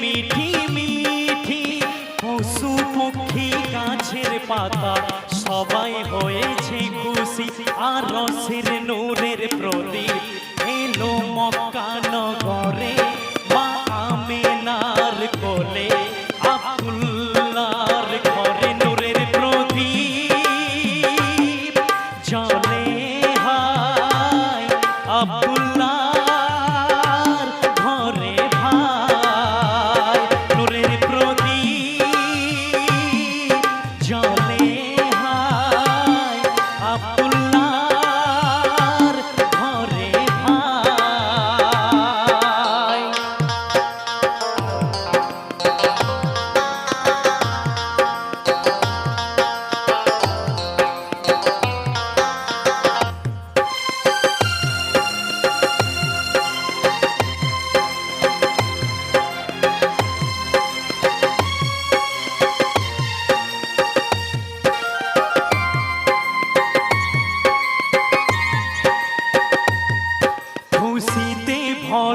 মিঠি মিঠি পশু পক্ষী গাছের পাতা। সবাই হয়েছে খুশি, আর রসের নূরের প্রদীপ। এলো মক্কা নগরে মা আমেনার কোলে।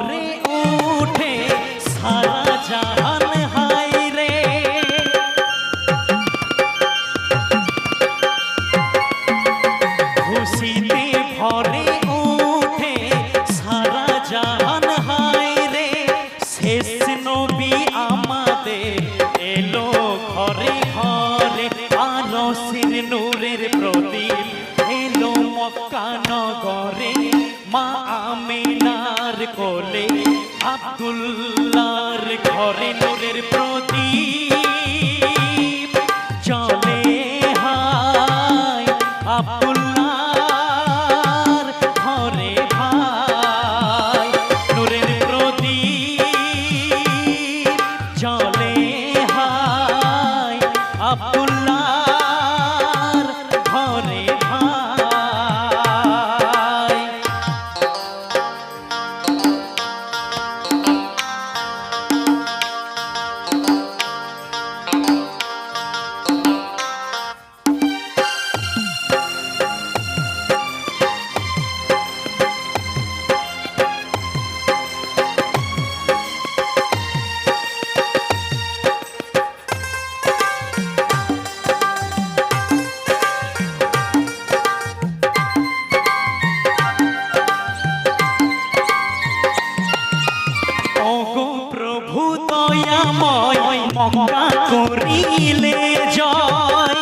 ভরে ওঠে, সারা জাহান হাই রে। খুশিতে ভরে ওঠে, সারা জাহান হাই রে। শেষ নবী আমাদের এলো ঘরে ঘরে আলসের মা আমিনার কোলে আব্দুল্লাহর ঘরে নূরের প্রদীপ করিলে জয়।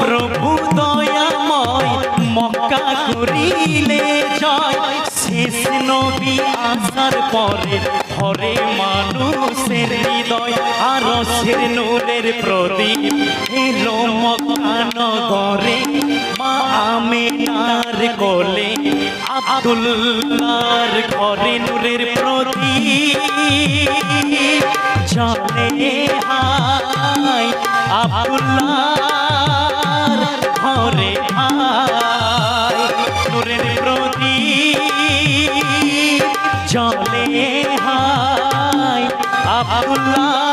প্রভু দয়াময়, মক্কা করিলে জয়। শেষ নবী আসার পরে ঘরে মানুষের হৃদয় আর সের নূরের প্রদীপ এলো মক্কা নগরে। মা আমেনার কোলে আব্দুল্লাহর ঘরে নূরের প্রদীপ চলে হায়। আব্দুল্লাহর ঘরে হায় নূরের প্রদীপ চলে হায়। আব্দুল্লাহ